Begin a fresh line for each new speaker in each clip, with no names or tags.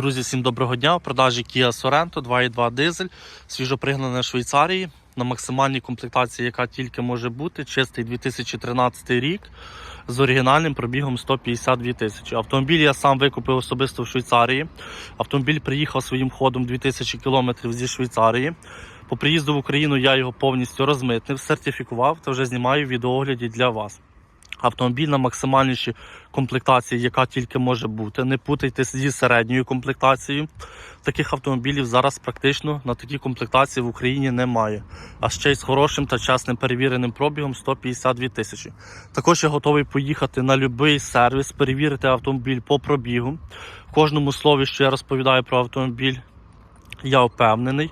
Друзі, всім доброго дня. В продажі Kia Sorento 2.2 дизель, свіжопригнана Швейцарії на максимальній комплектації, яка тільки може бути. Чистий 2013 рік з оригінальним пробігом 152 тисячі. Автомобіль я сам викупив особисто в Швейцарії. Автомобіль приїхав своїм ходом 2000 км зі Швейцарії. По приїзду в Україну я його повністю розмитнив, сертифікував та вже знімаю в відеогляді для вас. Автомобіль на максимальнішій комплектації, яка тільки може бути. Не путайте зі середньою комплектацією. Таких автомобілів зараз практично на такій комплектації в Україні немає. А ще й з хорошим та чесним перевіреним пробігом 152 тисячі. Також я готовий поїхати на будь-який сервіс, перевірити автомобіль по пробігу. В кожному слові, що я розповідаю про автомобіль, я впевнений.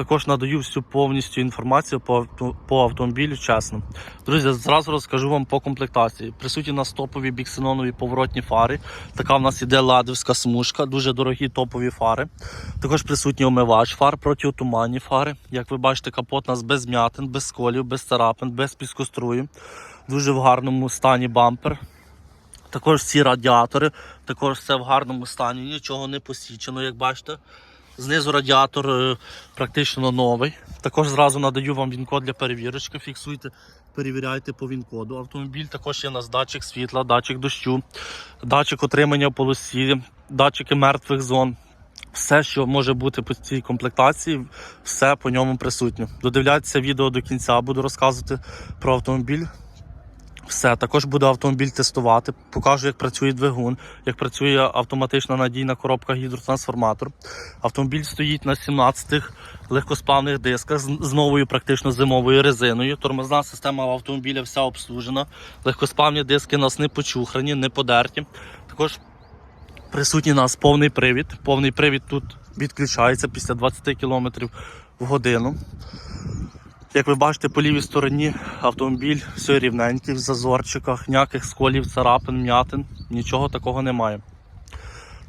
Також надаю всю повністю інформацію по, по автомобілю чесно. Друзі, зразу розкажу вам по комплектації. Присутні нас топові біксенонові поворотні фари. Така в нас іде ладовська смужка, дуже дорогі топові фари. Також присутній омивач фар, протиотуманні фари. Як ви бачите, капот у нас без м'ятин, без сколів, без царапин, без піскострую. Дуже в гарному стані бампер. Також всі радіатори, також все в гарному стані, нічого не посічено, як бачите. Знизу радіатор е, практично новий. Також зразу надаю вам він-код для перевірочки. Фіксуйте, перевіряйте по він-коду. Автомобіль також є у нас датчик світла, датчик дощу, датчик отримання в полосі, датчики мертвих зон. Все, що може бути по цій комплектації, все по ньому присутнє. Додивляйтеся відео до кінця, буду розказувати про автомобіль. Все, також буду автомобіль тестувати, покажу, як працює двигун, як працює автоматична надійна коробка гідротрансформатор. Автомобіль стоїть на 17 легкосплавних дисках з новою практично зимовою резиною. Тормозна система автомобіля вся обслужена. Легкосплавні диски нас не почухрані, не подерті. Також присутній у нас повний привід. Повний привід тут відключається після 20 км в годину. Як ви бачите, по лівій стороні автомобіль все рівненький в зазорчиках, ніяких сколів, царапин, м'ятин, нічого такого немає.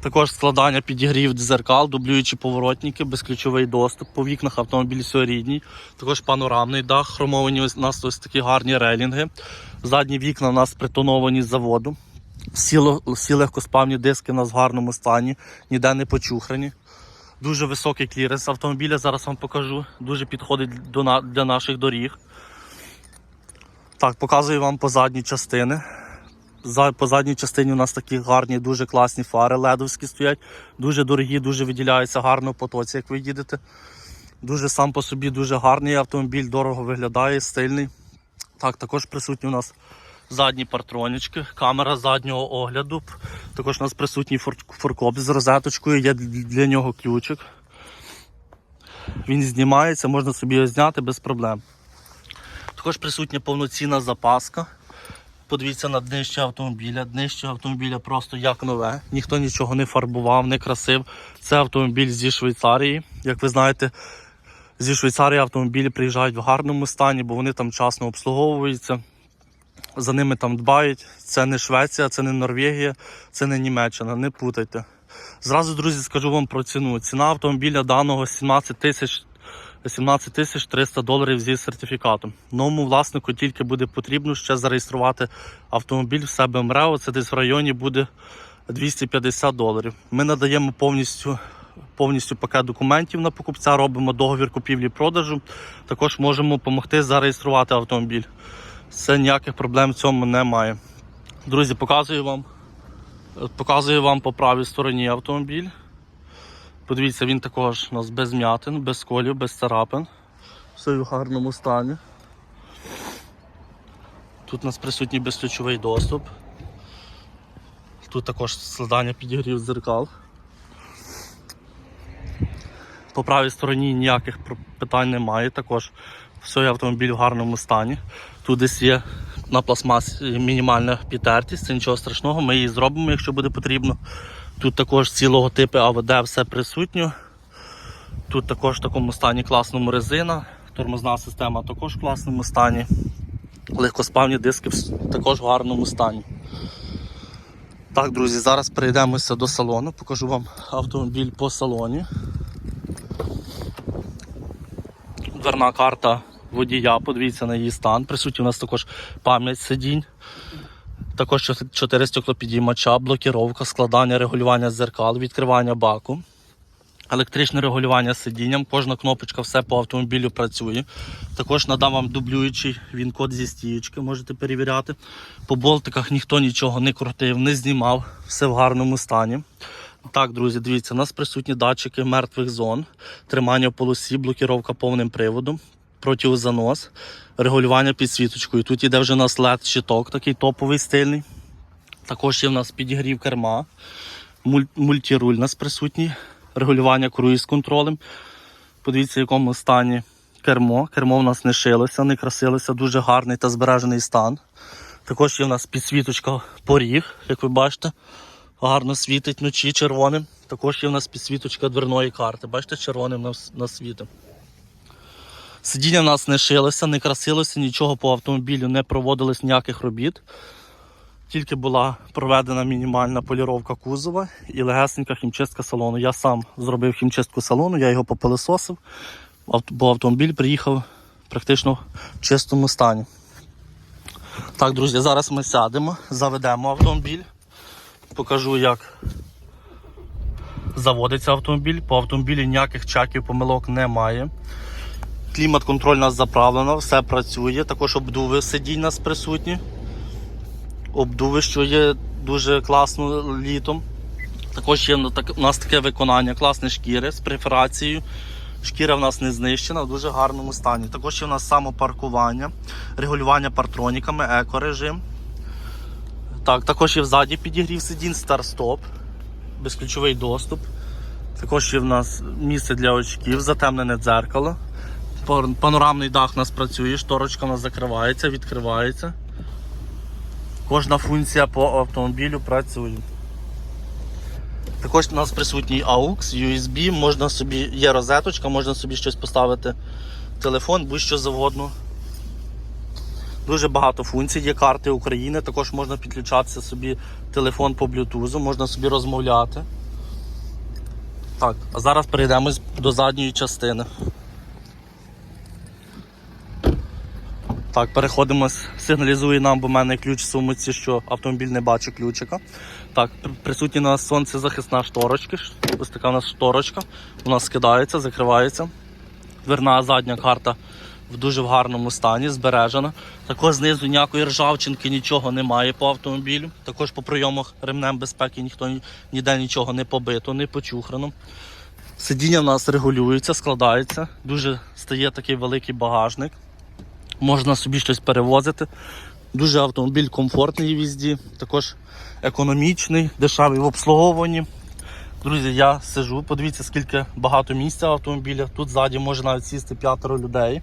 Також складання підігрів дзеркал, дублюючі поворотники, безключовий доступ. По вікнах автомобіль все рідній. Також панорамний дах, хромовані у нас ось такі гарні релінги. Задні вікна у нас притоновані з заводу. Всі, всі легкоспавні диски у нас в гарному стані, ніде не почухрані. Дуже високий кліренс автомобіля, зараз вам покажу. Дуже підходить до для наших доріг. Так, показую вам по задній частини. За, по задній частині у нас такі гарні, дуже класні фари ледовські стоять. Дуже дорогі, дуже виділяються гарно в потоці, як ви їдете. Дуже сам по собі дуже гарний автомобіль, дорого виглядає, стильний. Так, також присутні у нас задні партронічки, камера заднього огляду. Також у нас присутній форкоп з розеточкою, є для нього ключик. Він знімається, можна собі його зняти без проблем. Також присутня повноцінна запаска. Подивіться на днище автомобіля. Днище автомобіля просто як нове. Ніхто нічого не фарбував, не красив. Це автомобіль зі Швейцарії. Як ви знаєте, зі Швейцарії автомобілі приїжджають в гарному стані, бо вони там часно обслуговуються. За ними там дбають. Це не Швеція, це не Норвегія, це не Німеччина. Не путайте. Зразу, друзі, скажу вам про ціну. Ціна автомобіля даного 17 тисяч 17 тисяч 300 доларів зі сертифікатом. Новому власнику тільки буде потрібно ще зареєструвати автомобіль в себе МРЕО. Це десь в районі буде 250 доларів. Ми надаємо повністю. Повністю пакет документів на покупця, робимо договір купівлі-продажу. Також можемо допомогти зареєструвати автомобіль. Це ніяких проблем в цьому немає. Друзі, показую вам. Показую вам по правій стороні автомобіль. Подивіться, він також у нас без м'ятин, без сколів, без царапин. Все в гарному стані. Тут у нас присутній безключовий доступ. Тут також складання підігрів дзеркал. По правій стороні ніяких питань немає. Також все автомобіль в гарному стані. Тут десь є на пластмасі мінімальна підтертість, це нічого страшного, ми її зробимо, якщо буде потрібно. Тут також ці логотипи АВД все присутньо. Тут також в такому стані класному резина, тормозна система також в класному стані. Легкоспавні диски також в гарному стані. Так, друзі, зараз перейдемося до салону, покажу вам автомобіль по салоні. Дверна карта водія, подивіться на її стан. Присутні у нас також пам'ять сидінь. Також 4 стеклопідіймача, блокіровка, складання, регулювання зеркал, відкривання баку. Електричне регулювання сидінням, кожна кнопочка, все по автомобілю працює. Також надам вам дублюючий він код зі стієчки, можете перевіряти. По болтиках ніхто нічого не крутив, не знімав, все в гарному стані. Так, друзі, дивіться, у нас присутні датчики мертвих зон, тримання в полосі, блокіровка повним приводом, протизанос, регулювання підсвіточкою. Тут іде вже у нас led щиток такий топовий стильний. Також є в нас підігрів керма, муль- мультируль у нас присутній, регулювання круїз контролем. Подивіться, в якому стані кермо. Кермо в нас не шилося, не красилося, дуже гарний та збережений стан. Також є в нас підсвіточка поріг, як ви бачите, гарно світить вночі червоним. Також є в нас підсвіточка дверної карти. Бачите, червоним нас світить. Сидіння в нас не шилося, не красилося, нічого по автомобілю не проводилось ніяких робіт. Тільки була проведена мінімальна поліровка кузова і легесенька хімчистка салону. Я сам зробив хімчистку салону, я його попилисосив, бо автомобіль приїхав практично в чистому стані. Так, друзі, зараз ми сядемо, заведемо автомобіль, покажу, як заводиться автомобіль. По автомобілі ніяких чаків, помилок немає. Клімат-контроль у нас заправлено, все працює. Також обдуви сидінь у нас присутні. Обдуви, що є дуже класно літом. Також є у нас таке виконання класне шкіри з преферацією. Шкіра в нас не знищена, в дуже гарному стані. Також є у нас самопаркування, регулювання партроніками, екорежим. Так, також є взаді підігрів сидінь, старт-стоп, безключовий доступ. Також є в нас місце для очків, затемнене дзеркало. Панорамний дах у нас працює, шторочка у нас закривається, відкривається. Кожна функція по автомобілю працює. Також у нас присутній AUX, USB, можна собі, є розеточка, можна собі щось поставити, телефон, будь-що завгодно. Дуже багато функцій, є карти України, також можна підключатися собі телефон по блютузу, можна собі розмовляти. Так, а зараз перейдемо до задньої частини. Так, переходимо, сигналізує нам, бо в мене ключ в сумиці, що автомобіль не бачить ключика. Так, пр- присутні у нас сонцезахисна шторочка. Ось така у нас шторочка. Вона скидається, закривається. Дверна задня карта в дуже в гарному стані, збережена. Також знизу ніякої ржавчинки, нічого немає по автомобілю. Також по прийомах ремнем безпеки ніхто ніде нічого не побито, не почухрано. Сидіння в нас регулюється, складається. Дуже стає такий великий багажник можна собі щось перевозити. Дуже автомобіль комфортний в їзді, також економічний, дешевий в обслуговуванні. Друзі, я сижу, подивіться, скільки багато місця в автомобілях. Тут ззаді може навіть сісти п'ятеро людей.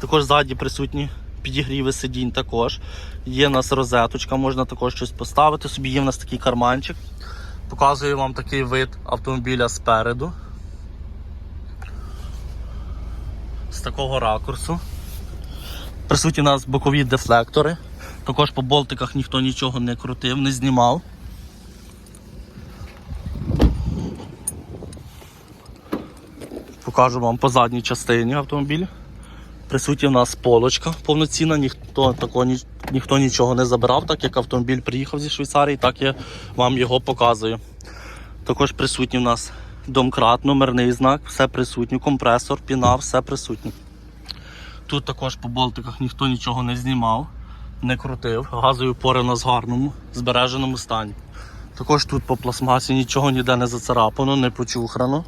Також ззаді присутні підігріви сидінь також. Є у нас розеточка, можна також щось поставити. Собі є в нас такий карманчик. Показую вам такий вид автомобіля спереду. З такого ракурсу. Присутні у нас бокові дефлектори. Також по болтиках ніхто нічого не крутив, не знімав. Покажу вам по задній частині автомобіля. Присутня у нас полочка повноцінна, ніхто, такого, ні, ніхто нічого не забирав, так як автомобіль приїхав зі Швейцарії, так я вам його показую. Також присутній у нас домкрат, номерний знак, все присутнє, компресор, піна, все присутнє. Тут також по болтиках ніхто нічого не знімав, не крутив. Газові опори у нас гарному, збереженому стані. Також тут по пластмасі нічого ніде не зацарапано, не почухрано.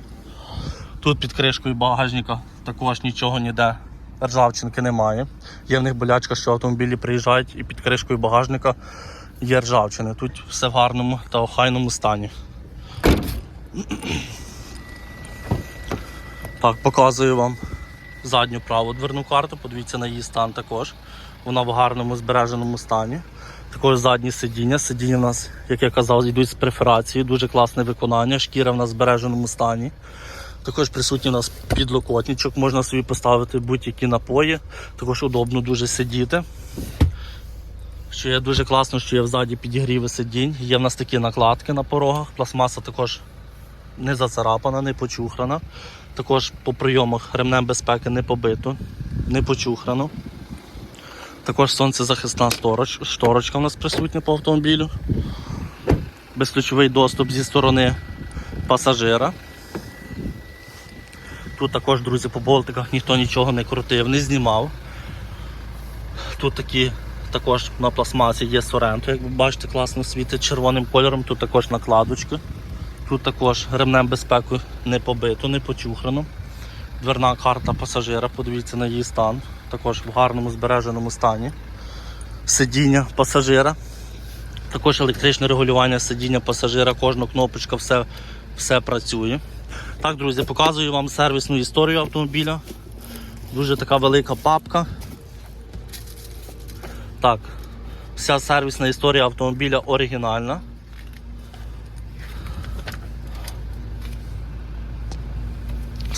Тут під кришкою багажника також нічого ніде ржавчинки немає. Є в них болячка, що автомобілі приїжджають і під кришкою багажника є ржавчини. Тут все в гарному та охайному стані. Так, показую вам задню праву дверну карту, подивіться на її стан також. Вона в гарному збереженому стані. Також задні сидіння. Сидіння у нас, як я казав, йдуть з преферації, дуже класне виконання, шкіра в нас в збереженому стані. Також присутній у нас підлокотничок, можна собі поставити будь-які напої, також удобно дуже сидіти. Що є дуже класно, що є взаді підігріви сидінь. Є в нас такі накладки на порогах. Пластмаса також не зацарапана, не почухрана. Також по прийомах ремнем безпеки не побито, не почухрано. Також сонцезахисна стороч, шторочка у нас присутня по автомобілю. Безключовий доступ зі сторони пасажира. Тут також, друзі, по болтиках ніхто нічого не крутив, не знімав. Тут такі також на пластмасі є Sorento, як ви бачите, класно світить червоним кольором, тут також накладочки. Тут також ремнем безпеки не побито, не почухрано. Дверна карта пасажира, подивіться на її стан. Також в гарному збереженому стані. Сидіння пасажира. Також електричне регулювання сидіння пасажира, кожна кнопочка, все, все працює. Так, друзі, показую вам сервісну історію автомобіля. Дуже така велика папка. Так, вся сервісна історія автомобіля оригінальна.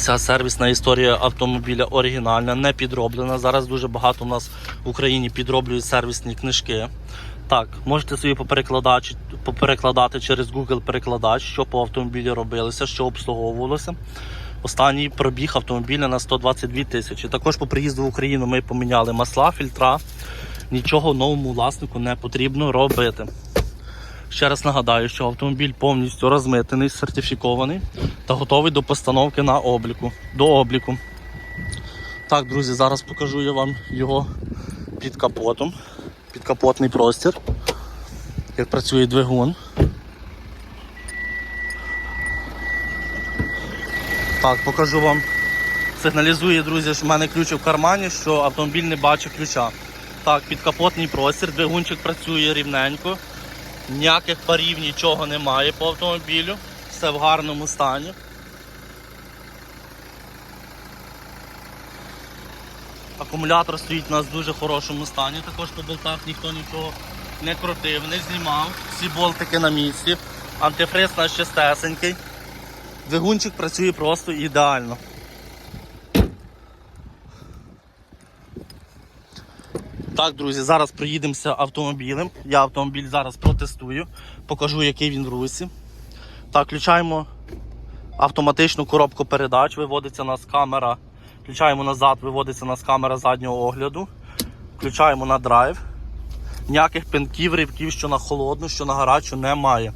Вся сервісна історія автомобіля оригінальна, не підроблена. Зараз дуже багато у нас в Україні підроблюють сервісні книжки. Так, можете собі поперекладати, поперекладати через Google перекладач, що по автомобілі робилося, що обслуговувалося. Останній пробіг автомобіля на 122 тисячі. Також по приїзду в Україну ми поміняли масла, фільтра. Нічого новому власнику не потрібно робити. Ще раз нагадаю, що автомобіль повністю розмитений, сертифікований та готовий до постановки на обліку. До обліку. Так, друзі, зараз покажу я вам його під капотом. Підкапотний простір. Як працює двигун. Так, покажу вам. Сигналізує, друзі, що в мене ключ в кармані, що автомобіль не бачить ключа. Так, підкапотний простір, двигунчик працює рівненько. Ніяких парів, нічого немає по автомобілю. Все в гарному стані. Акумулятор стоїть у нас в дуже хорошому стані. Також по болтах ніхто нічого не крутив, не знімав. Всі болтики на місці. Антифриз у нас чистесенький. Двигунчик працює просто ідеально. Так, друзі, зараз приїдемося автомобілем. Я автомобіль зараз протестую, покажу, який він в русі. Так, включаємо автоматичну коробку передач, виводиться у нас камера. Включаємо назад, виводиться у нас камера заднього огляду. Включаємо на драйв. Ніяких пинків, ривків, що на холодну, що на гарячу немає.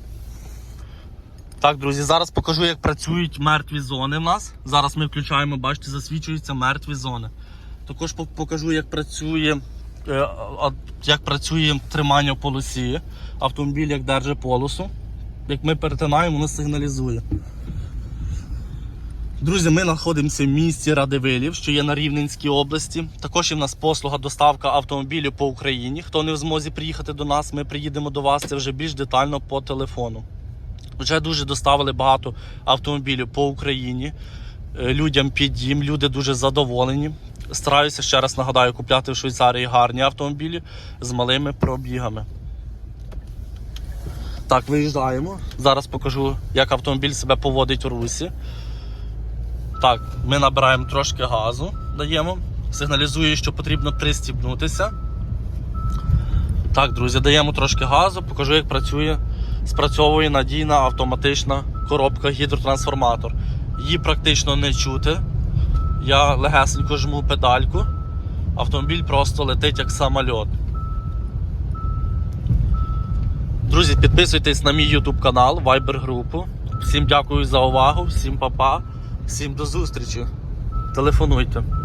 Так, друзі, зараз покажу, як працюють мертві зони в нас. Зараз ми включаємо, бачите, засвічуються мертві зони. Також покажу, як працює, як працює тримання в полосі. Автомобіль як держить полосу. Як ми перетинаємо, воно сигналізує. Друзі, ми знаходимося в місті Радивилів, що є на Рівненській області. Також є в нас послуга доставка автомобілів по Україні. Хто не в змозі приїхати до нас, ми приїдемо до вас. Це вже більш детально по телефону. Вже дуже доставили багато автомобілів по Україні. Е, Людям під дім, люди дуже задоволені. Стараюся ще раз нагадаю, купляти в Швейцарії гарні автомобілі з малими пробігами. Так, виїжджаємо. Зараз покажу, як автомобіль себе поводить у русі. Так, ми набираємо трошки газу, даємо. Сигналізує, що потрібно пристібнутися. Так, друзі, даємо трошки газу, покажу, як працює, спрацьовує надійна автоматична коробка гідротрансформатор. Її практично не чути. Я легесенько жму педальку. Автомобіль просто летить як самольот. Друзі, підписуйтесь на мій YouTube канал, Viber групу. Всім дякую за увагу, всім па-па, всім до зустрічі. Телефонуйте.